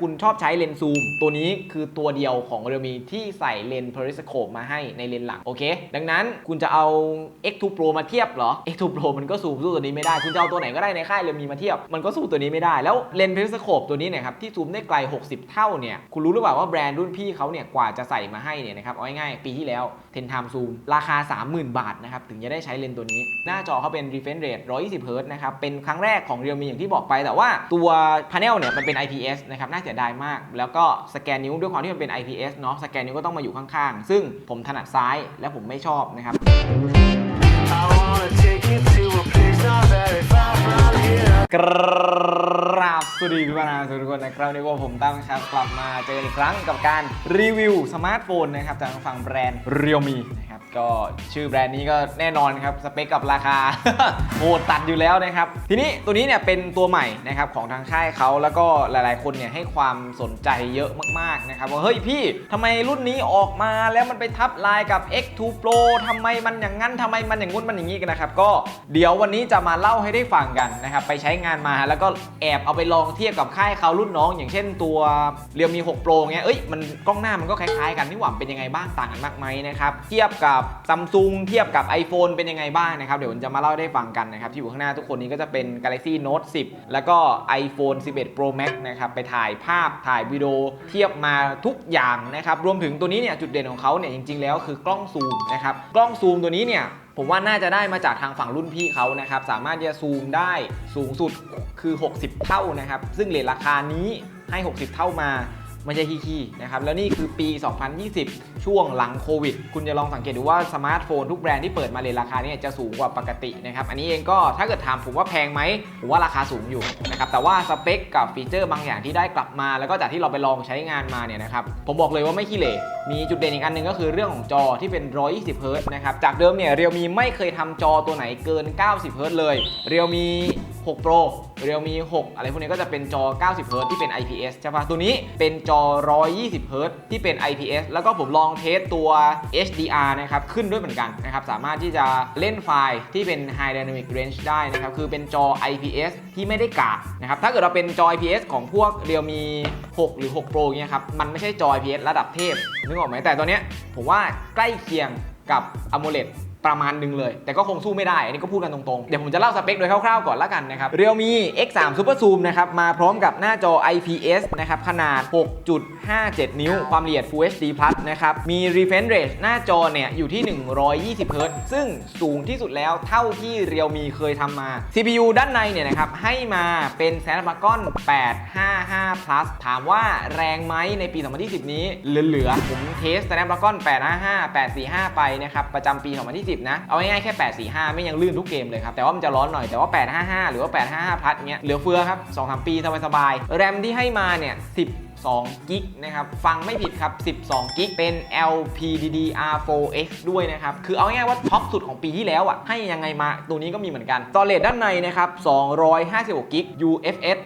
คุณชอบใช้เลนส์ซูม ตัวนี้คือตัวเดียวของ Realme ที่ใส่เลนส์ periscope มาให้ในเลนส์หลักโอเค ดังนั้นคุณจะเอา X2 Pro มาเทียบเหรอ X2 Pro มันก็ซูมสู้ตัวนี้ไม่ได้ คุณจะเอาตัวไหนก็ได้ในค่าย Realme มาเทียบ มันก็สู้ตัวนี้ไม่ได้ แล้วเลนส์ periscope ตัวนี้เนี่ยครับที่ซูมได้ไกล 60 เท่าเนี่ย คุณรู้หรือเปล่าว่าแบรนด์รุ่นพี่เขาเนี่ยกว่าจะใส่มาให้เนี่ยนะครับเอาง่ายๆปีที่แล้ว10 time zoom ราคา 30,000 บาทนะครับถึงจะได้ใช้เลนส์ตัวนี้ หน้าจอเขาเป็น refresh rate 120 Hz นะครับเป็นครั้งแรกของ Realme อย่างที่บอกไปแต่ว่าตัว panel เนี่ยมันเป็น IPS นะครับน่าสียดายมาก แล้วก็สแกนนิ้วด้วยความที่มันเป็น IPS เนาะสแกนนิ้วก็ต้องมาอยู่ข้างๆ ซึ่งผมถนัดซ้ายและผมไม่ชอบนะครับ I wanna take you to a place not very far from here. กราบสวัสดีทุกท่านทุกคนนะครับนี่ก็ผมตั้มครับกลับมาเจอกันอีกครั้งกับการรีวิวสมาร์ทโฟนนะครับจากทางฝั่งแบรนด์ Realme นะครับ ก็ชื่อแบรนด์นี้ก็แน่นอนครับ สเปคกับราคาโหดตัดอยู่แล้วนะครับ ทีนี้ตัวนี้เนี่ยเป็นตัวใหม่นะครับของทางค่ายเขาแล้วก็หลายๆ คนเนี่ยให้ความสนใจเยอะมากๆนะครับว่าเฮ้ยพี่ทำไมรุ่นนี้ออกมาแล้วมันไปทับลายกับ X2 Pro ทำไมมันอย่างนั้นทำไมมันอย่างงู้นมันอย่างนี้กันนะครับ ก็เดี๋ยววันนี้จะมาเล่าให้ได้ฟังกันนะครับไปใช้งานมาแล้วก็แอบเอาไปลองเทียบกับค่ายเขารุ่นน้อง อย่างเช่นตัวเรียวมี 6 Pro เงี้ยเอ้ยมันกล้องหน้ามันก็คล้ายๆ กันนี่หว่าเป็นยังไงบ้างต่างกันมากไหมนะครับเทียบกับซัมซุงเทียบกับ iPhone เป็นยังไงบ้างนะครับ เดี๋ยวผมจะมาเล่าได้ฟังกันนะครับ ที่อยู่ข้างหน้าทุกคนนี้ก็จะเป็น Galaxy Note 10 แล้วก็ iPhone 11 Pro Max นะครับไปถ่ายภาพถ่ายวิดีโอเทียบมาทุกอย่างนะครับ รวมถึงตัวนี้เนี่ยจุดเด่นของเขาเนี่ยจริง ๆ แล้วคือกล้องซูมนะครับกล้องซูมตัวนี้เนี่ยผมว่าน่าจะได้มาจากทางฝั่งรุ่นพี่เขานะครับ สามารถจะซูมได้สูงสุดคือ 60 เท่านะครับ ซึ่งเลทราคานี้ให้ 60 เท่ามา ไม่ใช่ขี้ๆนะครับแล้วนี่คือปี 2020 ช่วงหลังโควิด คุณจะลองสังเกตดูว่าสมาร์ทโฟนทุกแบรนด์ที่เปิดมาเลทราคาเนี่ยจะสูงกว่าปกตินะครับอันนี้เองก็ถ้าเกิดถามผมว่าแพงไหมผมว่าราคาสูงอยู่นะครับแต่ว่าสเปคกับฟีเจอร์บางอย่างที่ได้กลับมา แล้วก็จากที่เราไปลองใช้งานมาเนี่ยนะครับผมบอกเลยว่าไม่ขี้เหร่มีจุดเด่นอีกอันหนึงก็คือเรื่องของจอที่เป็น 120เฮิรตนะครับจากเดิมเนี่ยเรียวมีไม่เคยทำจอตัวไหนเกิน 90เฮิรตเลยเรียวมี 6 Pro เรียวมี 6 อะไรพวกนี้ก็จะเป็นจอ 90เฮิรตที่เป็น IPS ใช่ปะตัวนี้เป็นจอ 120เฮิรตที่เป็น IPS แล้วก็ผมลองเทสตัว HDR นะครับ ขึ้นด้วยเหมือนกันนะครับ สามารถที่จะเล่นไฟล์ที่เป็น High Dynamic Range ได้นะครับ คือเป็นจอ IPS ที่ไม่ได้กากนะครับ ถ้าเกิดเราเป็นจอ IPS ของพวกเรียวมี 6 หรือ 6 Pro เงี้ยครับ มันไม่ใช่จอ IPS ระดับเทพนึกออกไหมแต่ตัวเนี้ยผมว่าใกล้เคียงกับ AMOLED ประมาณหนึ่งเลย แต่ก็คงสู้ไม่ได้ อันนี้ก็พูดกันตรงๆ เดี๋ยวผมจะเล่าสเปคโดยคร่าวๆก่อนละกันนะครับ Realme X3 Super Zoom นะครับมาพร้อมกับหน้าจอ IPS นะครับขนาด 6.57 นิ้ว ความละเอียด Full HD Plus นะครับมี refresh rate หน้าจอเนี่ยอยู่ที่ 120 Hz ซึ่งสูงที่สุดแล้วเท่าที่ Realme เคยทำมา CPU ด้านในเนี่ยนะครับให้มาเป็น Snapdragon 855 plus ถามว่าแรงไหมในปี 2020 นี้เหลือๆผมเทส Snapdragon 855 845 ไปนะครับประจำปี 2020นะ เอาง่ายๆแค่ 845 ไม่ยังลื่นทุกเกมเลยครับ แต่ว่ามันจะร้อนหน่อย แต่ว่า 855 หรือว่า 855พลัตเงี้ย เหลือเฟือครับ2-3ปีสบายๆแรมที่ให้มาเนี่ย10 2 กิกนะครับ ฟังไม่ผิดครับ 12 กิก เป็น LPDDR4X ด้วยนะครับ คือเอาง่ายว่าท็อปสุดของปีที่แล้วอะ ให้ยังไงมาตัวนี้ก็มีเหมือนกันตอเลดด้านในนะครับ 256 กิก UFS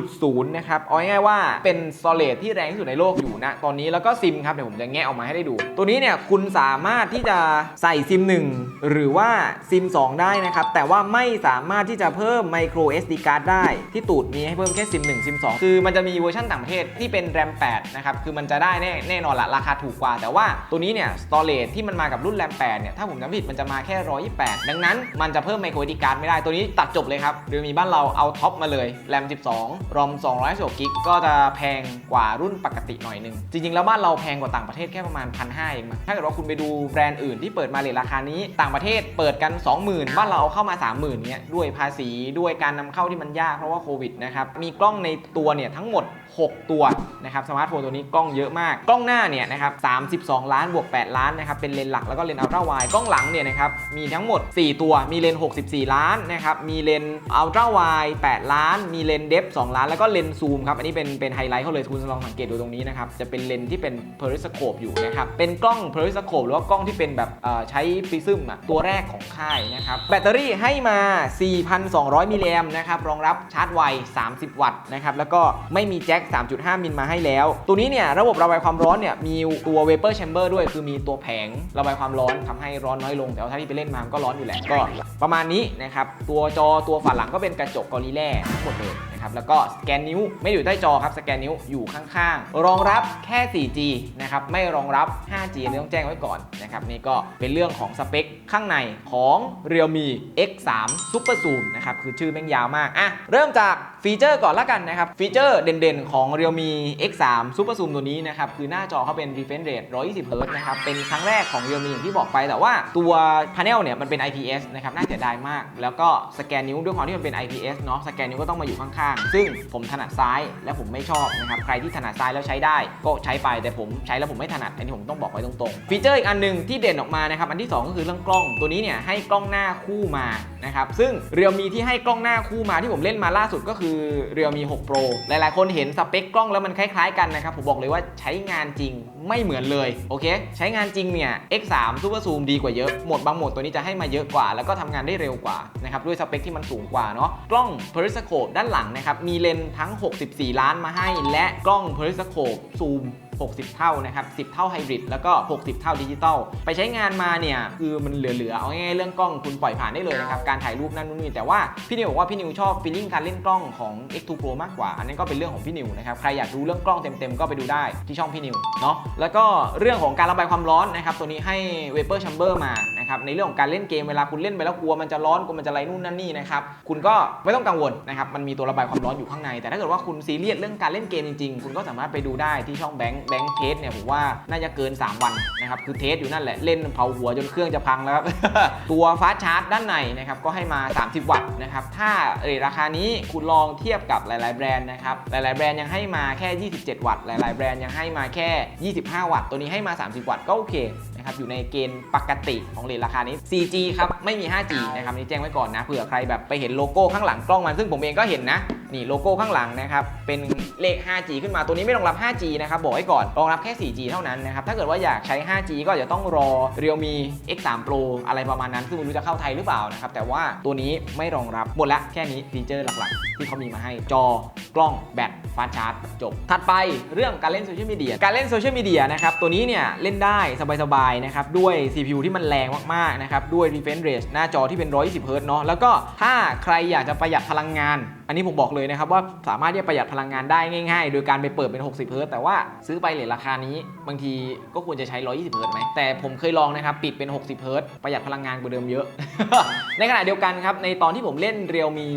3.0 นะครับ เอาง่ายว่าเป็นสโตรจที่แรงที่สุดในโลกอยู่นะ ตอนนี้แล้วก็ซิมครับ เดี๋ยวผมจะแงะออกมาให้ได้ดู ตัวนี้เนี่ยคุณสามารถที่จะใส่ซิม 1 หรือว่าซิม 2 ได้นะครับ แต่ว่าไม่สามารถที่จะเพิ่ม micro SD card ได้ ที่ตูดมีให้เพิ่มแค่ซิม 1 ซิม 2 คือมันจะมีเวอร์ชันต่างประเทศที่เป็นเป็น RAM 8 นะครับ คือมันจะได้แน่แน่นอนละราคาถูกกว่า แต่ว่าตัวนี้เนี่ย storage ที่มันมากับรุ่น RAM 8 เนี่ย ถ้าผมจำผิดมันจะมาแค่ 128 ดังนั้นมันจะเพิ่ม micro SD card ไม่ได้ตัวนี้ตัดจบเลยครับหรือมีบ้านเราเอาท็อปมาเลย RAM 12 ROM 216กิกก็จะแพงกว่ารุ่นปกติหน่อยนึงจริงๆ แล้วบ้านเราแพงกว่าต่างประเทศแค่ประมาณ1,500เองมั้งถ้าเกิดว่าคุณไปดูแบรนด์อื่นที่เปิดมาเลทราคานี้ต่างประเทศเปิดกัน 20,000 บ้านเราเอาเข้ามา 30,000เนี่ยด้วยภาษีด้วยการนำเข้าที่มันยากเพราะว่าโควิดนะครับมีกล้องในตัวเนี่ยทั้งหมด 6 ตัวนะครับสมาร์ทโฟนตัวนี้กล้องเยอะมาก กล้องหน้าเนี่ยนะครับ32 ล้านบวก 8 ล้านนะครับเป็นเลนส์หลักแล้วก็เลนส์อัลตร้าไวด์กล้องหลังเนี่ยนะครับมีทั้งหมด 4 ตัวมีเลนส์64 ล้านนะครับมีเลนส์อัลตร้าไวด์8ล้าน มีเลนส์เดฟ2ล้าน แล้วก็เลนส์ซูมครับอันนี้เป็นเป็นไฮไลท์เขาเลยคุณลองสังเกตดูตรงนี้นะครับจะเป็นเลนส์ที่เป็น periscope อยู่นะครับเป็นกล้อง periscope หรือว่ากล้องที่เป็นแบบใช้ฟิซึมอะตัวแรกของค่ายนะครับแบตเตอรี่ให้มา 4,200 มิลลิแอมนะครับรองรับชาร์จไว 30 วัตต์นะครับแล้วก็ไม่มีแจ็ค3.5 มิลมาให้แล้ว ตัวนี้เนี่ยระบบระบายความร้อนเนี่ยมีตัว vapor chamber ด้วย คือมีตัวแผงระบายความร้อนทำให้ร้อนน้อยลง แต่ว่าถ้าที่ไปเล่นมามันก็ร้อนอยู่แหละก็ประมาณนี้นะครับตัวจอตัวฝาหลังก็เป็นกระจกกอริแล่ทั้งหมดเลย นะครับแล้วก็สแกนนิ้วไม่อยู่ใต้จอครับสแกนนิ้วอยู่ข้างๆ รองรับแค่ 4G นะครับไม่รองรับ 5G อันนี้ต้องแจ้งไว้ก่อนนะครับนี่ก็เป็นเรื่องของสเปคข้างในของ Realme X3 Super Zoom นะครับคือชื่อแม่งยาวมากอะเริ่มจากฟีเจอร์ก่อนละกันนะครับฟีเจอร์เด่นๆ ของ Realme X3 Super Zoom ตัวนี้นะครับคือหน้าจอเขาเป็น refresh rate 120 Hz นะครับเป็นครั้งแรกของ Realme อย่างที่บอกไปแต่ว่าตัว panel เนี่ยมันเป็น IPS นะครับน่าเสียดายมาก แล้วก็สแกนนิ้วด้วยความที่มันเป็น IPS เนาะสแกนนิ้วก็ต้องมาอยู่ข้างๆซึ่งผมถนัดซ้ายและผมไม่ชอบนะครับใครที่ถนัดซ้ายแล้วใช้ได้ก็ใช้ไปแต่ผมใช้แล้วผมไม่ถนัดอันนี้ผมต้องบอกไว้ตรงๆ ฟีเจอร์อีกอันหนึ่งที่เด่นออกมานะครับอันที่ 2 ก็คือเรื่องกล้องตัวนี้เนี่ยให้กล้องหน้าคู่มานะครับซึ่ง Realme ที่ให้กล้องหน้าคู่มาที่ผมเล่นมาล่าสุดก็คือ Realme 6 Pro หลายๆ คนเห็นสเปคกล้องแล้วมันคล้ายๆกันนะครับผมบอกเลยว่าใช้งานจริงไม่เหมือนเลยโอเค ใช้งานจริงเนี่ย X3 Super Zoom ดีกว่าเยอะโหมดบางโหมดตัวนี้จะให้มาเยอะกว่า แล้วก็ทำงานได้เร็วกว่านะครับด้วยสเปคที่มันสูงกว่าเนาะกล้อง periscope ด้านหลังนะครับมีเลนส์ทั้ง 64 ล้านมาให้ และกล้องเพอริสโคปซูม 60 เท่านะครับ 10 เท่าไฮบริดแล้วก็ 60 เท่าดิจิตอลไปใช้งานมาเนี่ยคือมันเหลือๆ เอาง่ายๆเรื่องกล้องคุณปล่อยผ่านได้เลยนะครับ การถ่ายรูปนั่นนู่นนี่แต่ว่าพี่นิวบอกว่าพี่นิวชอบฟีลลิ่งการเล่นกล้องของ X2 Pro มากกว่า อันนั้นก็เป็นเรื่องของพี่นิวนะครับใครอยากดูเรื่องกล้องเต็มๆก็ไปดูได้ที่ช่องพี่นิวเนาะแล้วก็เรื่องของการระบายความร้อนนะครับตัวนี้ให้ Vapor Chamber มานะครับในเรื่องของการเล่นเกมเวลาคุณเล่นไปแล้วกลัวมันจะร้อนกลัวมันจะอะไรนู่นนั่นนี่นะครับคุณก็ไม่ต้องกังวลนะครับมันมีตัวระบายความร้อนอยู่ข้างใน แต่ถ้าเกิดว่าคุณซีเรียสเรื่องการเล่นเกมจริงๆ คุณก็สามารถไปดูได้ที่ช่องแบงค์แบงค์เทสเนี่ยผมว่าน่าจะเกิน 3 วันนะครับคือเทสอยู่นั่นแหละเล่นเผาหัวจนเครื่องจะพังแล้วครับตัวฟาสชาร์จด้านในนะครับก็ให้มา 30 วัตต์นะครับถ้าเรทราคานี้คุณลองเทียบกับหลาย ๆ แบรนด์นะครับหลาย ๆ แบรนด์ยังให้มาแค่ 27 วัตต์หลาย ๆ แบรนด์ยังให้มาแค่ 25 วัตต์ตัวนี้ให้มา 30 วัตต์ก็โอเค นะครับอยู่ในเกณฑ์ปกติของเรทราคานี้ 4G ครับไม่มี 5G นะครับนี่แจ้งไว้ก่อนนะเผื่อใครแบบไปเห็นโลโก้ข้างหลังกล้องมันซึ่งผมเองก็เห็นนะนี่โลโก้ข้างหลังนะครับเป็นเลข 5G ขึ้นมาตัวนี้ไม่รองรับ 5G นะครับบอกไว้ก่อนรองรับแค่ 4G เท่านั้นนะครับถ้าเกิดว่าอยากใช้ 5G ก็จจะต้องรอ Realme X3 Pro อะไรประมาณนั้นซึ่งไม่รู้จะเข้าไทยหรือเปล่านะครับแต่ว่าตัวนี้ไม่รองรับหมดละแค่นี้ฟีเจอร์หลักๆ ที่เขามีมาให้จอ กล้องแบตฟาชาร์จจบ ถัดไปเรื่องการเล่นโซเชียลมีเดียการเล่นโซเชียลมีเดียนะครับตัวนี้เนี่ยเล่นได้สบายๆนะครับด้วย CPU ที่มันแรงมากๆนะครับด้วย refresh rate หน้าจอที่เป็น 120 Hz เนาะแล้วก็ถ้าใครอยากจะประหยัดพลังงานอันนี้ผมบอกเลยนะครับว่าสามารถที่จะประหยัดพลังงานได้ง่ายๆ โดยการไปเปิดเป็น 60 เฮิร์ตแต่ว่าซื้อไปเหรียญราคานี้ บางทีก็ควรจะใช้ 120 เฮิร์ตไหมแต่ผมเคยลองนะครับปิดเป็น 60 เฮิร์ตประหยัดพลังงานกว่าเดิมเยอะ ในขณะเดียวกันครับในตอนที่ผมเล่นเรียวมี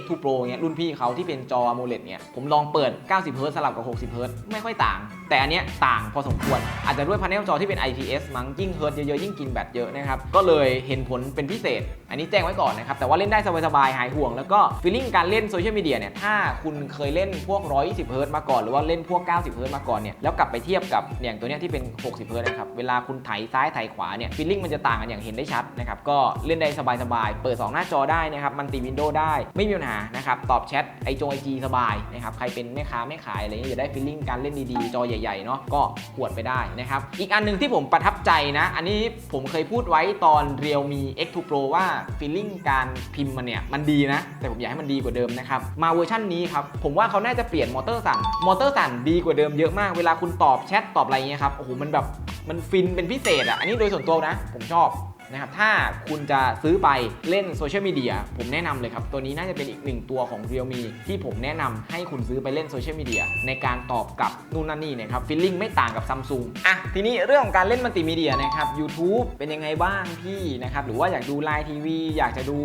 X2 Pro เนี่ยรุ่นพี่เขาที่เป็นจอ AMOLED เนี่ยผมลองเปิด 90 เฮิร์ตสลับกับ 60 เฮิร์ตไม่ค่อยต่าง แต่อันเนี้ยต่างพอสมควร อาจจะด้วยพาเนลจอที่เป็น IPS มั้งยิ่งเฮิร์ตเยอะๆยิ่งกินแบตเยอะนะครับก็เลยเห็นผลเป็นพิเศษ อันนี้แจ้งไว้ก่อนนะครับแต่ว่าเล่นได้สบายๆหายห่วง แล้วก็ฟีลลิ่งการเล่นโซเชียลมีเดียเนี่ยถ้าคุณเคยเล่นพวก 120 เฮิร์ตมาก่อนหรือว่าเล่นพวก 90 เฮิร์ตมาก่อนเนี่ยแล้วกลับไปเทียบกับอย่างตัวเนี้ยที่เป็น 60 เฮิร์ตนะครับเวลาคุณไถซ้ายไถขวาเนี่ยฟีลลิ่งมันจะต่างกันอย่างเห็นได้ชัดนะครับก็เล่นได้สบายๆเปิด 2 หน้าจอได้นะครับมันติวินโดว์ได้ไม่มีปัญหานะครับตอบแชทไอจงไอจีสบายนะครับใครเป็นแม่ค้าแม่ขายอะไรเงี้ยอยากได้ฟีลลิ่งการเล่นดีๆจอใหญ่ๆเนาะก็ขวดไปได้นะครับ อีกอันหนึ่งที่ผมประทับใจนะ อันนี้ผมเคยพูดไว้ตอน Realme X2 Pro ว่าฟีลลิ่งการพิมพ์มันเนี่ย มันดีนะ แต่ผมอยากให้มันดีกว่าเดิมนะครับ มาเวอร์ชันนี้ครับ ผมว่าเขาน่าจะเปลี่ยนมอเตอร์สั่นมอเตอร์สั่นดีกว่าเดิมเยอะมากเวลาคุณตอบแชทตอบอะไรเงี้ยครับโอ้โหมันแบบมันฟินเป็นพิเศษอะอันนี้โดยส่วนตัวนะ ผมชอบ นะครับถ้าคุณจะซื้อไปเล่นโซเชียลมีเดียผมแนะนำเลยครับ ตัวนี้น่าจะเป็นอีกหนึ่งตัวของ Realme ที่ผมแนะนำให้คุณซื้อไปเล่นโซเชียลมีเดียในการตอบกับนู่นนั่นนี่นะครับฟีลลิ่งไม่ต่างกับซัมซุงอะทีนี้เรื่องของการเล่นมัลติมีเดียนะครับ YouTube เป็นยังไงบ้างพี่นะครับหรือว่าอยากดูไลน์ทีวีอยากจะดู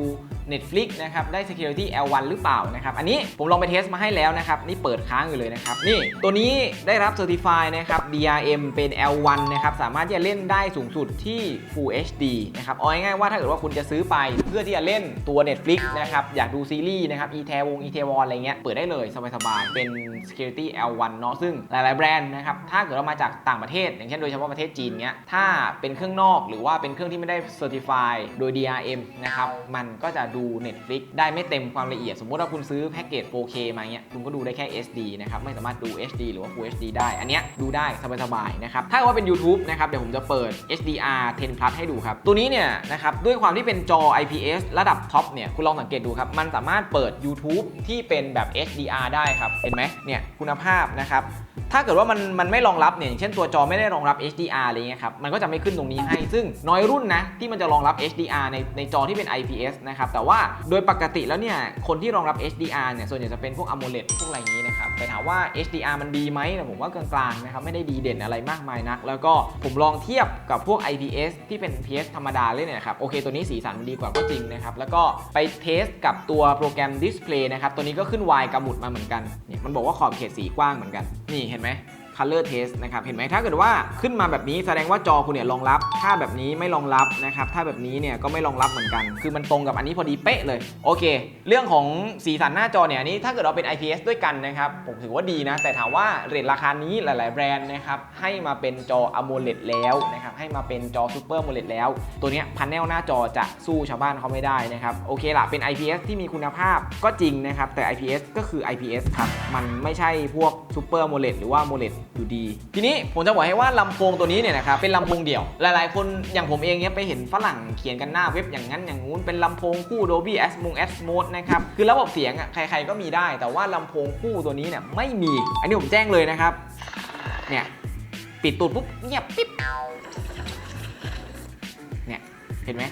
Netflix นะครับได้ Security L1 หรือเปล่านะครับอันนี้ผมลองไปเทสมาให้แล้วนะครับนี่เปิดค้างอยู่เลยนะครับนี่ตัวนี้ได้รับ Certify นะครับ DRM เป็น L1 นะครับสามารถที่จะเล่นได้สูงสุดที่ Full HD นะครับเอาง่ายๆว่าถ้าเกิดว่าคุณจะซื้อไปเพื่อที่จะเล่นตัว Netflix นะครับอยากดูซีรีส์นะครับ e t a วง e t a w o n อะไรเงี้ยเปิดได้เลยสบายๆเป็น Security L1 เนาะซึ่งหลายๆแบรนด์นะครับถ้าเกิดเรามาจากต่างประเทศ อย่างเช่นโดยเฉพาะประเทศจีนเงี้ยถ้าเป็นเครื่องนอกหรือว่าเป็นเครื่องที่ไม่ได้ Certify โดย DRM นะครับมันก็จะดู Netflix ได้ไม่เต็มความละเอียด สมมติว่าคุณซื้อแพ็กเกจ 4K มาเงี้ยคุณก็ดูได้แค่ SD นะครับ ไม่สามารถดู HD หรือว่า Full HD ได้ อันเนี้ยดูได้สบายๆนะครับ ถ้าว่าเป็น YouTube นะครับ เดี๋ยวผมจะเปิด HDR 10 plus ให้ดูครับ ตัวนี้เนี่ยนะครับ ด้วยความที่เป็นจอ IPS ระดับท็อปเนี่ย คุณลองสังเกตดูครับ มันสามารถเปิด YouTube ที่เป็นแบบ HDR ได้ครับ เห็นไหมเนี่ยคุณภาพนะครับถ้าเกิดว่ามันมันไม่รองรับเนี่ยอย่างเช่นตัวจอไม่ได้รองรับ HDR อะไรเงี้ยครับ มันก็จะไม่ขึ้นตรงนี้ให้ ซึ่งน้อยรุ่นนะที่มันจะรองรับ HDR ในในจอที่เป็น IPS นะครับแต่ว่าโดยปกติแล้วเนี่ยคนที่รองรับ HDR เนี่ยส่วนใหญ่จะเป็นพวก AMOLED พวกอะไรอย่างนี้นะครับแต่ถามว่า HDR มันดีไหมเนี่ยผมว่ากลางๆนะครับไม่ได้ดีเด่นอะไรมากมายนัก แล้วก็ผมลองเทียบกับพวก IPS ที่เป็น PS ธรรมดาเลยเนี่ยครับโอเคตัวนี้สีสันมันดีกว่าก็จริงนะครับแล้วก็ไปเทสกับตัวโปรแกรม Display นะครับตัวนี้ก็ขึ้น Y กำหมุดมาเหมือนกันเนี่ยมันบอกว่าขอบเขตสีกว้างเหมือนกันนี่เห็นไหม Color Test นะครับ เห็นไหมถ้าเกิดว่าขึ้นมาแบบนี้แสดงว่าจอคุณเนี่ยรองรับ ถ้าแบบนี้ไม่รองรับนะครับ ถ้าแบบนี้เนี่ยก็ไม่รองรับเหมือนกัน คือมันตรงกับอันนี้พอดีเป๊ะเลย โอเค เรื่องของสีสันหน้าจอเนี่ยอันนี้ถ้าเกิดเราเป็น IPS ด้วยกันนะครับ ผมถือว่าดีนะ แต่ถามว่าเรทราคานี้หลาย ๆ แบรนด์นะครับ ให้มาเป็นจอ AMOLED แล้วนะครับ ให้มาเป็นจอ Super AMOLED แล้ว ตัวเนี้ยพาเนลหน้าจอจะสู้ชาวบ้านเขาไม่ได้นะครับ โอเคละเป็น IPS ที่มีคุณภาพก็จริงนะครับ แต่ IPS ก็คือ IPS ครับ มันไม่ใช่พวก Super AMOLED หรือว่า AMOLED อยู่ดี ทีนี้ผมจะบอกให้ว่าลำโพงตัวนี้เนี่ยนะครับเป็นลำโพงเดี่ยว หลายๆ คนอย่างผมเองเนี่ยไปเห็นฝรั่งเขียนกันหน้าเว็บอย่างนั้นอย่างงู้นเป็นลำโพงคู่ Dolby Atmos Atmos นะครับคือระบบเสียงอะใครๆก็มีได้ แต่ว่าลำโพงคู่ตัวนี้เนี่ยไม่มี อันนี้ผมแจ้งเลยนะครับเนี่ยปิดตูดปุ๊บเงียบปิ๊บเนี่ยเห็นไหม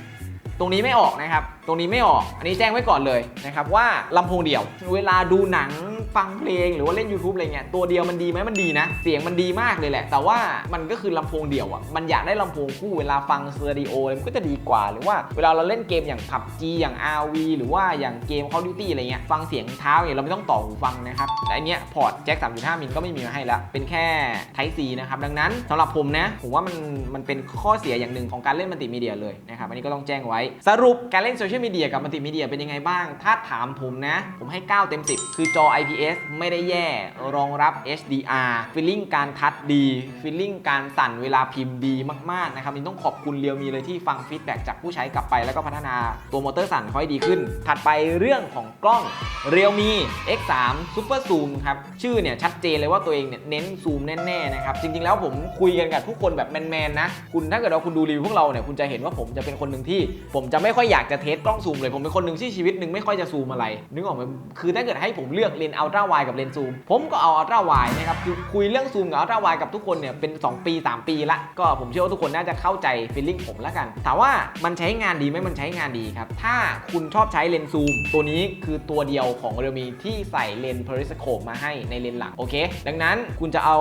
ตรงนี้ไม่ออกนะครับ รงนี้ไม่ออก อันนี้แจ้งไว้ก่อนเลยนะครับว่าลำโพงเดี่ยว เวลาดูหนังฟังเพลงหรือว่าเล่น YouTube อะไรเงี้ยตัวเดียวมันดีไหมมันดีนะ เสียงมันดีมากเลยแหละ แต่ว่ามันก็คือลำโพงเดี่ยวอะมันอยากได้ลำโพงคู่เวลาฟังสเตอริโอมันก็จะดีกว่า หรือว่าเวลาเราเล่นเกมอย่าง PUBG อย่าง RV หรือว่าอย่างเกม Call of Duty อะไรเงี้ยฟังเสียงเท้าเนี่ยเราไม่ต้องต่อหูฟังนะครับแต่อันเนี้ยพอร์ตแจ็ค3.5 มิลก็ไม่มีมาให้แล้วเป็นแค่ Type C นะครับดังนั้นสำหรับผมนะผมว่ามันมันเป็นข้อเสียอย่างหนึ่งของการเล่นมัลติมีเดียเลยนะครับอันนี้ก็ต้องแจ้งไว้สรุปการเล่นโซเชียลมีเดียกับมัลติมีเดียเป็นยังไงบ้าง ถ้าถามผมนะ ผมให้ 9 เต็ม 10 คือจอ IPS ไม่ได้แย่ รองรับ HDR ฟีลลิ่งการทัชดีฟีลลิ่งการสั่นเวลาพิมพ์ดีมาก ๆ นะครับนี่ต้องขอบคุณเรียวมีเลยที่ฟังฟีดแบ็กจากผู้ใช้กลับไป แล้วก็พัฒนาตัวมอเตอร์สั่นค่อยดีขึ้น ถัดไปเรื่องของกล้อง Realme X3 Super Zoom ครับ ชื่อเนี่ยชัดเจนเลยว่าตัวเองเนี่ยเน้นซูมแน่ ๆ นะครับ จริง ๆ แล้วผมคุยกันกับทุกคนแบบแมน ๆ นะ คุณถ้าเกิดว่าคุณดูรีวิวพวกเราเนี่ยคุณจะเห็นว่าผมจะเป็นคนหนึ่งที่ ผมจะไม่ค่อยอยากจะเทสกล้องซูมเลยผมเป็นคนหนึ่งที่ชีวิตหนึ่งไม่ค่อยจะซูมอะไร นึกออกไหมคือถ้าเกิดให้ผมเลือกเลนส์อัลตร้าไวกับเลนส์ซูม ผมก็เอาอัลตร้าไวนะครับคือคุยเรื่องซูมกับอัลตร้าไวกับทุกคนเนี่ยเป็น 2 ปี 3 ปีละก็ผมเชื่อว่าทุกคนน่าจะเข้าใจฟีลลิ่งผมแล้วกันถามว่ามันใช้งานดีไหมมันใช้งานดีครับถ้าคุณชอบใช้เลนส์ซูม ตัวนี้คือตัวเดียวของ Realme ที่ใส่เลนส์ periscope มาให้ในเลนส์หลังโอเค ดังนั้นคุณจะเอา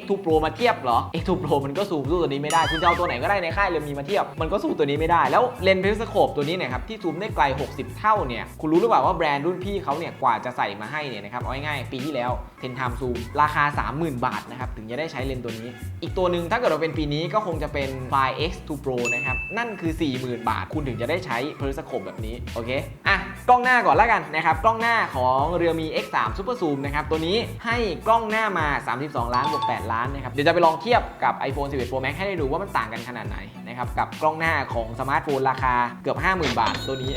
X2 Pro มาเทียบเหรอ X2 Pro มันก็ซูมสู้ตัวนี้ไม่ได้ คุณจะเอาตัวไหนก็ได้ในค่าย Realme มาเทียบ มันก็สู้ตัวนี้ไม่ได้ แล้วเลนส์ periscope ตัวนี้เนี่ยครับที่ซูมได้ไกล 60 เท่าเนี่ยคุณรู้หรือเปล่าว่าแบรนด์รุ่นพี่เขาเนี่ยกว่าจะใส่มาให้เนี่ยนะครับเอาง่ายๆปีที่แล้ว10 time zoom ราคา 30,000 บาทนะครับถึงจะได้ใช้เลนส์ตัวนี้ อีกตัวหนึ่งถ้าเกิดเราเป็นปีนี้ก็คงจะเป็น Fly X2 Pro นะครับนั่นคือ 40,000 บาท คุณถึงจะได้ใช้ periscope แบบนี้โอเคอะกล้องหน้าก่อนแล้วกันนะครับกล้องหน้าของ Realme X3 Super Zoom นะครับตัวนี้ให้กล้องหน้ามา 32 ล้านบวก8ล้านนะครับเดี๋ยวจะไปลองเทียบกับ iPhone 11 Pro Max ให้ได้ดูว่ามันต่างกันขนาดไหนนะครับกับกล้องหน้าของสมาร์ทโฟนราคาเกือบ 50,000 บาทตัวนี้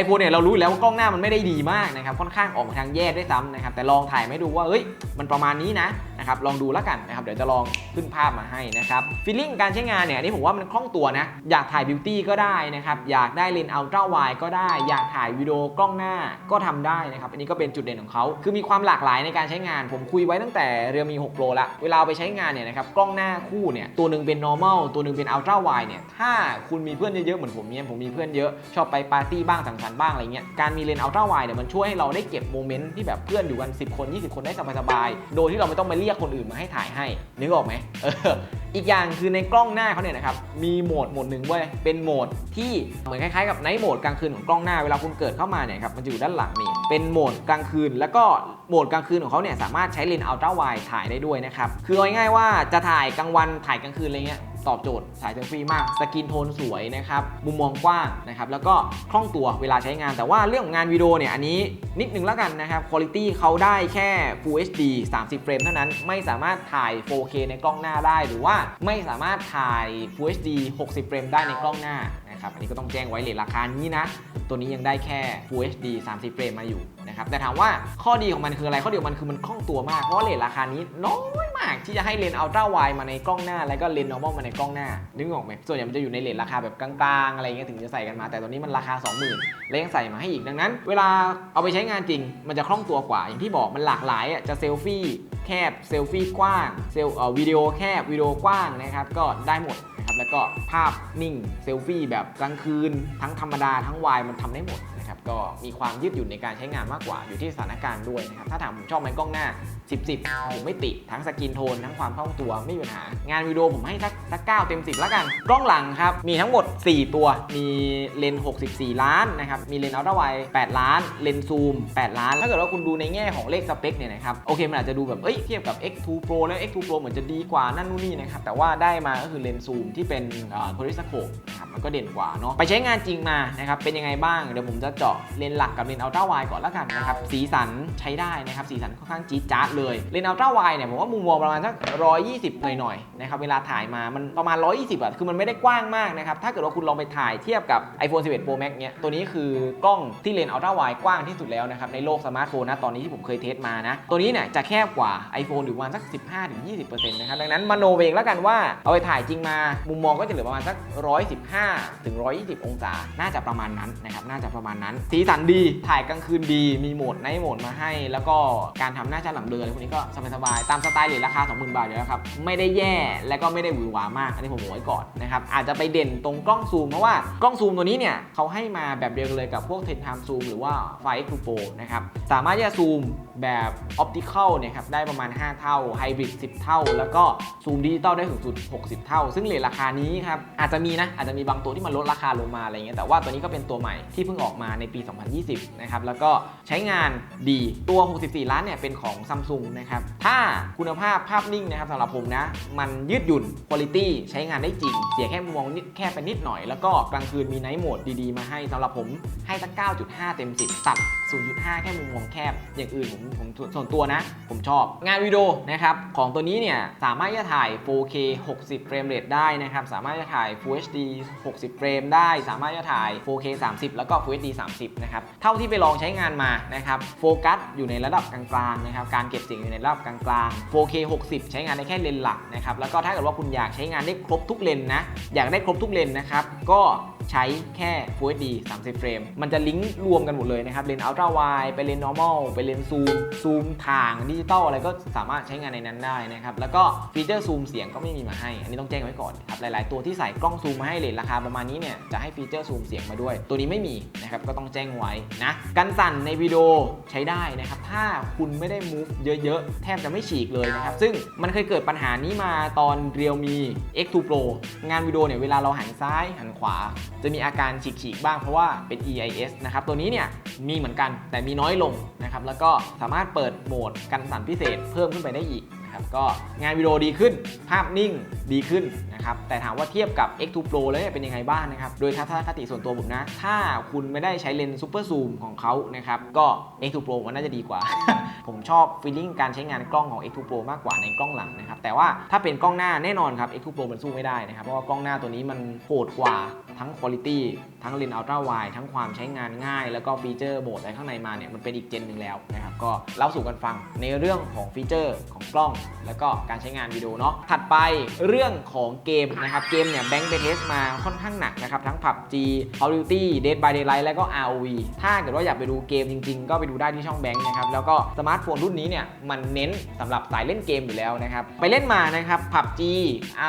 iPhone เนี่ยเรารู้อยู่แล้วว่ากล้องหน้ามันไม่ได้ดีมากนะครับค่อนข้างออกมาทางแย่ด้วยซ้ำนะครับแต่ลองถ่ายไม่ดูว่าเอ้ยมันประมาณนี้นะนะครับลองดูแล้วกันนะครับเดี๋ยวจะลองขึ้นภาพมาให้นะครับฟีลลิ่งการใช้งานเนี่ยนนี้ผมว่ามันคล่องตัวนะอยากถ่ายบิวตี้ก็ได้นะครับอยากได้เลนส์อัลตร้าไวก็ได้ อยากถ่ายวิดีโอกล้องหน้าก็ทำได้นะครับอันนี้ก็เป็นจุดเด่นของเขาคือมีความหลากหลายในการใช้งาน ผมคุยไว้ตั้งแต่เรือมี6 Pro ละเวลาเอาไปใช้งานเนี่ยนะครับกล้องหน้าคู่เนี่ยตัวหนึ่งเป็น normal ตัวหนึ่งเป็น ultra wide เนี่ยถ้าคุณมีเพื่อนเยอะๆเหมือนผมเนี่ยผมมีเพื่อนเยอะชอบไปปาร์ตี้บ้างสังสรรค์บ้างอะไรเงี้ยการมีเลนส์ ultra wide เนี่ยมันช่วยให้เราได้เก็บโมเมนต์ที่แบบเพื่อนอยู่กัน 10 คน 20 คนได้สบายๆโดยที่เราไม่ต้องไปเรียกคนอื่นมาให้ถ่ายให้นึกออกไหมเอออีกอย่างคือในกล้องหน้าเขาเนี่ยนะครับมีโหมดโหมดหนึ่งเว้ยเป็นโหมดที่เหมือนคล้ายๆกับไนท์โหมดกลางคืนของกล้องหน้าเวลาคุณเกิดเข้ามาเนี่ยครับมันจะอยู่ด้านหลังนี่เป็นโหมดกลางคืน แล้วก็โหมดกลางคืนของเขาเนี่ยสามารถใช้เลนส์อัลตร้าไวถ่ายได้ด้วยนะครับคือเอาง่ายๆว่าจะถ่ายกลางวันถ่ายกลางคืนอะไรเงี้ย ตอบโจทย์สายเซลฟี่มาก สกินโทนสวยนะครับ มุมมองกว้างนะครับ แล้วก็คล่องตัวเวลาใช้งาน แต่ว่าเรื่องของงานวิดีโอเนี่ย อันนี้นิดนึงแล้วกันนะครับคุณภาพเขาได้แค่ Full HD 30 เฟรมเท่านั้น ไม่สามารถถ่าย 4K ในกล้องหน้าได้ หรือว่าไม่สามารถถ่าย Full HD 60 เฟรมได้ในกล้องหน้า นะครับ อันนี้ก็ต้องแจ้งไว้เลยราคานี้นะ ตัวนี้ยังได้แค่ Full HD 30 เฟรมมาอยู่นะครับ แต่ถามว่าข้อดีของมันคืออะไร ข้อดีของมันคือมันคล่องตัวมาก เพราะว่าเลทราคานี้น้อยมากที่จะให้เลนส์อัลตร้าไวมาในกล้องหน้า แล้วก็เลนส์ normal มาในกล้องหน้า นึกออกไหมส่วนใหญ่มันจะอยู่ในเลทราคาแบบกลางๆ อะไรเงี้ยถึงจะใส่กันมา แต่ตัวนี้มันราคา 20,000แล้วยังใส่มาให้อีก ดังนั้น เวลาเอาไปใช้งานจริง มันจะคล่องตัวกว่า อย่างที่บอกมันหลากหลายอะ จะเซลฟี่แคบ เซลฟี่กว้าง เซลวิดีโอแคบ วิดีโอกว้างนะครับ ก็ได้หมด นะครับแล้วก็ภาพนิ่งเซลฟี่แบบกลางคืน ทั้งธรรมดาทั้งวายมันทำได้หมด ก็มีความยืดหยุ่นในการใช้งานมากกว่าอยู่ที่สถานการณ์ด้วยนะครับ ถ้าถามผมชอบไหมกล้องหน้า 10 10ผมไม่ติทั้งสกินโทน ทั้งความคล่องตัวไม่มีปัญหา งานวิดีโอผมให้สักสักเก้าเต็ม 10 แล้วกัน กล้องหลังครับ มีทั้งหมด 4 ตัว มีเลนส์64 ล้านนะครับ มีเลนส์อัลตร้าไว8ล้าน เลนส์ซูม 8 ล้าน ถ้าเกิดว่าคุณดูในแง่ของเลขสเปคเนี่ยนะครับ โอเค มันอาจจะดูแบบ เอ้ย เทียบกับ X2 Pro แล้ว X2 Pro เหมือนจะดีกว่านั่นนู่นนี่นะครับ แต่ว่าได้มาก็คือเลนส์ซูมที่เป็นโพลิสโคปนะครับ มันก็เด่นกว่าเนาะไปใช้งานจริงมานะครับเป็นยังไงบ้างเดี๋ยวผมจะเจาะเลนส์หลักกับเลนส์อัลตร้าไวก่อนล้วกันนะครับสีสันใช้ได้นะครับสีสันค่อนข้างจี๊ดจ๊าดเลยเลนส์อัลตร้าไวเนี่ยผมว่ามุมมองประมาณสัก120 หน่อยๆนะครับเวลาถ่ายมามันประมาณ 120อะคือมันไม่ได้กว้างมากนะครับถ้าเกิดว่าคุณลองไปถ่ายเทียบกับ iPhone 11 Pro Max เนี่ยตัวนี้คือกล้องที่เลนส์อัลตร้าไวกว้างที่สุดแล้วนะครับในโลกสมาร์ทโฟนนะตอนนี้ที่ผมเคยเทสมานะตัวนี้เนี่ยจะแคบกว่า iPhone อยู่ประมาณสัก 15-20%นะครับดังนั้นมโนเองแล้วกันว่าเอาไปถ่ายจริงมามุมมองก็จะเหลือประมาณสัก 115ถึง 120 องศา น่าจะประมาณนั้นนะครับ น่าจะประมาณนั้น สีสันดี ถ่ายกลางคืนดี มีโหมดไนโหมดมาให้ แล้วก็การทำหน้าชัดหลังเบลออะไรพวกนี้ก็สบายๆ ตามสไตล์เหรียราคา 20,000 บาทอยู่แล้วครับ ไม่ได้แย่ และก็ไม่ได้หวือหวามาก อันนี้ผมบอกไว้ก่อนนะครับ อาจจะไปเด่นตรงกล้องซูมเพราะว่ากล้องซูมตัวนี้เนี่ยเขาให้มาแบบเดียวกันเลยกับพวก10 time zoom หรือว่าไฟ X2 Pro นะครับ สามารถที่จะซูม แบบออปติคอลเนี่ยครับได้ประมาณ 5 เท่าไฮบริด10 เท่า แล้วก็ซูมดิจิตอลได้ถึงสุด 60 เท่า ซึ่งเลทราคานี้ครับอาจจะมีนะอาจจะมีบางตัวที่มันลดราคาลงมาอะไรเงี้ยแต่ว่าตัวนี้ก็เป็นตัวใหม่ที่เพิ่งออกมาในปี 2020 นะครับแล้วก็ใช้งานดีตัว 64 ล้านเนี่ยเป็นของซัมซุงนะครับถ้าคุณภาพภาพนิ่งนะครับสำหรับผมนะ มันยืดหยุ่นคุณภาพใช้งานได้จริง เสียแค่มุมมองนิดแค่ไปนิดหน่อย แล้วก็กลางคืนมีไนท์โหมดดีๆ มาให้สำหรับผมให้สัก 9.5 เต็ม 10 ตัด 0.5 แค่มุมมองแคบ อย่างอื่นผมผมส่วนตัวนะ ผมชอบ งานวิดีโอนะครับ ของตัวนี้เนี่ย สามารถจะถ่าย 4K 60 เฟรมเรทได้นะครับ สามารถจะถ่าย Full HD 60 เฟรมได้ สามารถจะถ่าย 4K 30 แล้วก็ Full HD 30 นะครับ เท่าที่ไปลองใช้งานมานะครับ โฟกัสอยู่ในระดับกลางๆนะครับ การเก็บเสียงอยู่ในระดับกลางๆ 4K 60 ใช้งานได้แค่เลนหลักนะครับ แล้วก็ถ้าเกิดว่าคุณอยากใช้งานได้ครบทุกเลนนะ อยากได้ครบทุกเลนนะครับ ก็ ใช้แค่ Full HD 30 เฟรม มันจะลิงก์รวมกันหมดเลยนะครับ เลนส์ Ultra Wide ไปเลนส์ normal ไปเลนส์ซูม ซูมถ่างดิจิตอลอะไรก็สามารถใช้งานในนั้นได้นะครับ แล้วก็ฟีเจอร์ซูมเสียงก็ไม่มีมาให้ อันนี้ต้องแจ้งไว้ก่อนครับ หลายๆ ตัวที่ใส่กล้องซูมมาให้เลนราคาประมาณนี้เนี่ย จะให้ฟีเจอร์ซูมเสียงมาด้วย ตัวนี้ไม่มีนะครับ ก็ต้องแจ้งไว้นะ กันสั่นในวิดีโอใช้ได้นะครับ ถ้าคุณไม่ได้ move เยอะๆ แทบจะไม่ฉีกเลยนะครับ ซึ่งมันเคยเกิดปัญหานี้มาตอน Realme X2 Pro งานวิดีโอเนี่ยเวลาเราหันซ้ายหันขวา จะมีอาการฉีกๆบ้างเพราะว่าเป็น EIS นะครับ ตัวนี้เนี่ยมีเหมือนกันแต่มีน้อยลงนะครับ แล้วก็สามารถเปิดโหมดกันสั่นพิเศษเพิ่มขึ้นไปได้อีก นะครับก็งานวิดีโอดีขึ้น ภาพนิ่งดีขึ้นนะครับแต่ถามว่าเทียบกับ X2 Pro แล้วเนี่ยเป็นยังไงบ้างนะครับโดยทัศนคติส่วนตัวผมนะ ถ้าคุณไม่ได้ใช้เลนส์ซูเปอร์ซูมของเขานะครับก็ X2 Pro มันน่าจะดีกว่า ผมชอบฟีลลิ่งการใช้งานกล้องของ X2 Pro มากกว่าในกล้องหลังนะครับแต่ว่าถ้าเป็นกล้องหน้าแน่นอนครับ X2 Pro มันสู้ไม่ได้นะครับเพราะว่ากล้องหน้าตัวนี้มันโหดกว่าทั้งคุณภาพ ทั้งเลนส์อัลตร้าไวทั้งความใช้งานง่าย แล้วก็ฟีเจอร์โหมดอะไรข้างในมาเนี่ยมันเป็นอีกเจนหนึ่งแล้วนะครับก็เล่าสู่กันฟังในเรื่องของฟีเจอร์ของกล้อง แล้วก็การใช้งานวิดีโอเนาะถัดไปเรื่องของเกมนะครับเกมเนี่ยแบงค์ไปเทสมาค่อนข้างหนักนะครับทั้ง PUBG Call of Duty Dead by Daylight แล้วก็ ROV ถ้าเกิดว่าอยากไปดูเกมจริง ๆ ก็ไปดูได้ที่ช่องแบงค์นะครับแล้วก็สมาร์ทโฟนรุ่นนี้เนี่ยมันเน้นสำหรับสายเล่นเกมอยู่แล้วนะครับไปเล่นมานะครับ PUBG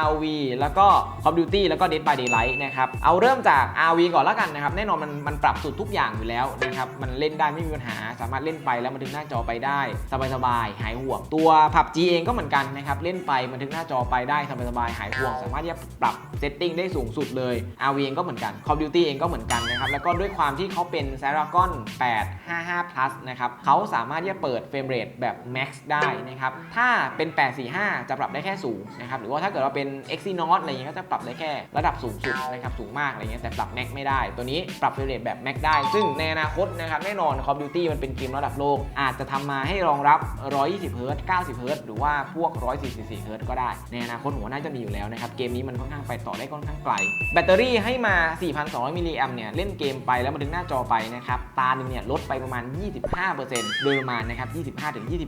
ROV แล้วก็ Call of Duty แล้วก็ Dead by Daylight นะครับเอาเริ่มจาก ROV ก่อนแล้วกันนะครับ แน่นอนมันมันปรับสูตรทุกอย่างอยู่แล้วนะครับ มันเล่นได้ไม่มีปัญหา สามารถเล่นไปแล้วมันถึงหน้าจอไปได้ สบายๆ หายห่วง ตัว PUBG เองก็เหมือนกันนะครับ เล่นไปมันถึงหน้าจอไปได้สบายๆ หายห่วง สามารถที่จะปรับเซตติ้งได้สูงสุดเลย RV เองก็เหมือนกัน Call of Duty เองก็เหมือนกันนะครับ แล้วก็ด้วยความที่เขาเป็น s a r a g o n 855 plus นะครับเขาสามารถที่จะเปิดเฟรมเรทแบบ max ได้นะครับ ถ้าเป็น 845 จะปรับได้แค่สูงนะครับ หรือว่าถ้าเกิดว่าเป็น Exynos อะไรเงี้ยก็จะปรับได้แค่ระดับสูงสุดนะครับ สูงมากอะไรเงี้ย แต่ปรับ max ไม่ได้ตัวนี้ปรับเฟรมเรทแบบ max ได้ ซึ่งในอนาคตนะครับแน่นอน Call of Duty มันเป็นเกมระดับโลก อาจจะทำมาให้รองรับ 120 Hz 90 Hz หรือว่าพวก 144 Hz ก็ได้ ในอนาคตผมว่าน่าจะมีอยู่แล้วนะครับ เกมนี้มันค่อนข้างไปต่อได้ค่อนข้างไกล แบตเตอรี่ให้มา 4,200 มิลลิแอมเนี่ยเล่นเกมไปแล้วมาถึงหน้าจอไปนะครับ ตาหนึ่งเนี่ยลดไปประมาณ 25%โดยประมาณนะครับ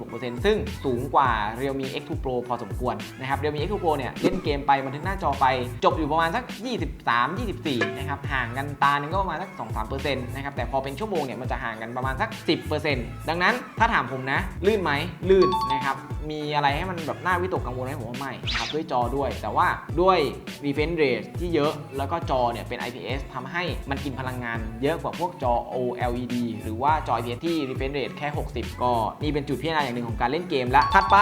25-26%ซึ่งสูงกว่า Realme X2 Pro พอสมควรนะครับ Realme X2 Pro เนี่ยเล่นเกมไปมาถึงหน้าจอไป จบอยู่ประมาณสัก 23-24 นะครับห่างกันตาหนึ่งก็ประมาณสัก2-3%นะครับแต่พอเป็นชั่วโมงเนี่ยมันจะห่างกันประมาณสัก 10%ดังนั้นถ้าถามผมนะ ลื่นไหมลื่นนะครับมีอะไรให้มันแบบน่าวิตกกังวลไหมผมว่าไม่นะครับด้วยจอด้วย แต่ว่าด้วย refresh rate ที่เยอะแล้วก็จอเนี่ยเป็น IPS ทำให้มันกินพลังงานเยอะกว่าพวกจอ OLED หรือว่าจอ IPS ที่ refresh rate แค่ 60 ก็นี่เป็นจุดพิจารณาอย่างหนึ่งของการเล่นเกมละถัดไป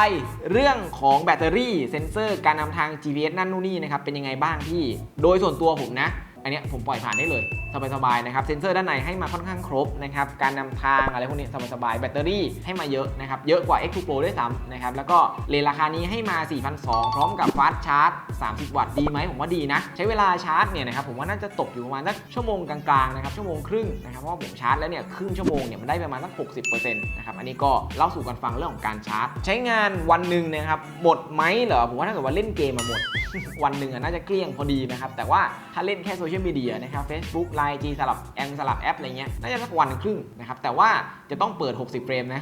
เรื่องของแบตเตอรี่เซนเซอร์การนำทาง GPS นั่นนู่นนี่นะครับเป็นยังไงบ้างที่ โดยส่วนตัวผมนะ อันนี้ผมปล่อยผ่านได้เลย สบายๆนะครับ เซนเซอร์ด้านในให้มาค่อนข้างครบนะครับ การนำทางอะไรพวกนี้สบายๆ แบตเตอรี่ให้มาเยอะนะครับ เยอะกว่า X2 Pro ด้วยซ้ำนะครับ แล้วก็เลนราคานี้ให้มา 4,200 พร้อมกับฟาสชาร์จ 30 วัตต์ ดีไหมผมว่าดีนะ ใช้เวลาชาร์จเนี่ยนะครับผมว่าน่าจะตกอยู่ประมาณสักชั่วโมงกลางๆนะครับ ชั่วโมงครึ่งนะครับ เพราะว่าผมชาร์จแล้วเนี่ยครึ่งชั่วโมงเนี่ยมันได้ประมาณสัก 60%นะครับอันนี้ก็เล่าสู่กันฟังเรื่องของการชาร์จ ใช้งานวันหนึ่งนะครับหมดไหมเหรอผมว่าถ้าเกิดว่าเล่นเกมมาหมด วันหนึ่งอะน่าจะเกลี้ยงพอดีนะครับแต่ว่าถ้าเล่นแค่โซเชียลชียลมีเดียนะครับ Facebook Line G สลับแอมสลับแอปอะไรเงี้ยน่าจะสักวันครึ่งนะครับแต่ว่าจะต้องเปิด 60 เฟรมนะ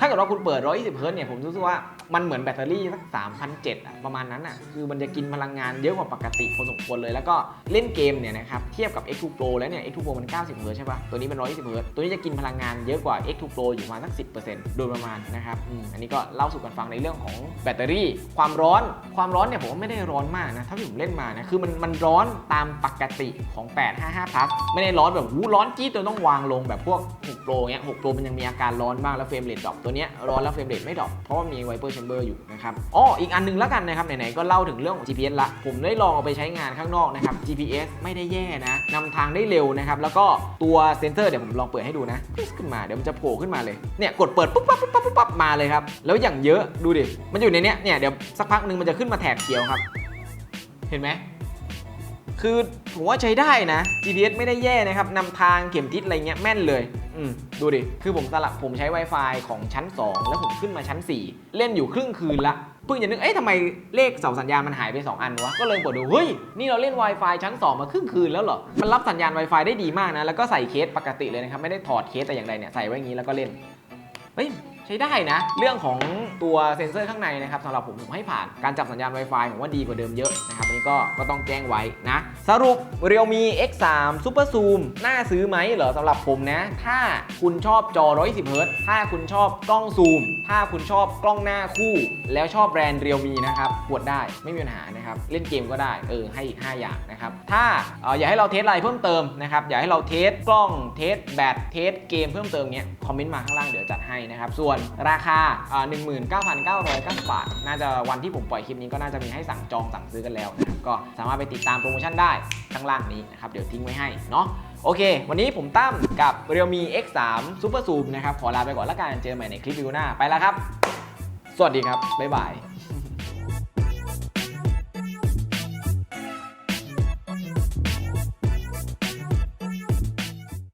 ถ้าเกิดว่าคุณเปิด 120 เฮิร์ตเนี่ย ผมรู้สึกว่ามันเหมือนแบตเตอรี่สัก3,007อะประมาณนั้นอะคือมันจะกินพลังงานเยอะกว่าปกติพอสมควรเลย แล้วก็เล่นเกมเนี่ยนะครับ เทียบกับ X2 Pro แล้วเนี่ย X2 Pro มัน 90 เฮิร์ตใช่ปะตัวนี้เป็น120 เฮิร์ตตัวนี้จะกินพลังงานเยอะกว่า X2 Pro อยู่ประมาณสัก 10%โดยประมาณนะครับอืมอันนี้ก็เล่าสู่กันฟังในเรื่องของแบตเตอรี่ ความร้อน ความร้อนเนี่ยผมว่าไม่ได้ร้อนมากนะถ้าที่ผมเล่นมานะ คือมันมันร้อนตามปกติของ 855 plus ไม่ได้ร้อนแบบหูร้อนจี๊ดจนต้องวางลงแบบพวก6 Pro เงี้ย6 Pro มันยังมีอาการร้อนบ้างแล้วเฟรมเรทดรอปตัวเนี้ยร้อนแล้วเฟรมเรทไม่ดรอปเพราะว่ามี Viper Chamber อยู่นะครับอ๋ออีกอันหนึงแล้วกันนะครับไหนๆก็เล่าถึงเรื่องของ GPS ละผมได้ลองเอาไปใช้งานข้างนอกนะครับ GPS ไม่ได้แย่นะนำทางได้เร็วนะครับแล้วก็ตัวเซนเซอร์เดี๋ยวผมลองเปิดให้ดูนะขึ้นมาเดี๋ยวมันจะโผล่ขึ้นมาเลยเนี่ยกดเปิดปุ๊บปั๊บปุ๊บปั๊บปุ๊บปั๊บมาเลยครับแล้วอย่างเยอะดูดิมันอยู่ในเนี้ยเนี่ยเดี๋ยวสักพักหนึ่งมันจะขึ้นมาแถบเขียวครับ เห็นไหมคือผมว่าใช้ได้นะ GPS ไม่ได้แย่นะครับนำทางเข็มทิศอะไรเงี้ยแม่นเลย อืมดูดิ คือผมสลับผมใช้ Wi-Fi ของชั้น 2 แล้วผมขึ้นมาชั้น 4 เล่นอยู่ครึ่งคืนละ เพิ่งจะนึก เอ๊ะทำไมเลขเสาสัญญาณมันหายไป 2 อันวะ ก็เลยกดดู เฮ้ย นี่เราเล่น Wi-Fi ชั้น 2 มาครึ่งคืนแล้วเหรอ มันรับสัญญาณ Wi-Fi ได้ดีมากนะ แล้วก็ใส่เคสปกติเลยนะครับ ไม่ได้ถอดเคสแต่อย่างใดเนี่ย ใส่ไว้อย่างนี้แล้วก็เล่น เฮ้ย ช้ได้นะ เรื่องของตัวเซ็นเซอร์ข้างในนะครับสำหรับผมผมให้ผ่านการจับสัญญาณ Wi-Fi ผมว่าดีกว่าเดิมเยอะนะครับอันนี้ก็ก็ต้องแจ้งไว้นะ สรุป Realme X3 Super Zoom น่าซื้อไหมเหรอสำหรับผมนะ ถ้าคุณชอบจอ120เฮิรต์ถ้าคุณชอบกล้องซูม ถ้าคุณชอบกล้องหน้าคู่ แล้วชอบแบรนด์ Realme นะครับกดได้ไม่มีปัญหานะครับเล่นเกมก็ได้เออให้อีก 5 อย่างนะครับถ้าอออยากให้เราเทสอะไรเพิ่มเติมนะครับอยากให้เราเทสกล้องเทสแบตเทสเกมเพิ่มเติมเนี้ยคอมเมนต์มาข้างล่างเดี๋ยวจัดให้นะครับส่วนราคาอ่า19,990บาท น่าจะวันที่ผมปล่อยคลิปนี้ก็น่าจะมีให้สั่งจองสั่งซื้อกันแล้วนะครับ ก็สามารถไปติดตามโปรโมชั่นได้ข้างล่างนี้นะครับ เดี๋ยวทิ้งไว้ให้เนาะ โอเค วันนี้ผมตั้มกับ Realme X3 Super Zoom นะครับ ขอลาไปก่อนแล้วกัน เจอกันใหม่ในคลิปวิดีโอหน้า ไปแล้วครับ สวัสดีครับ บ๊ายบาย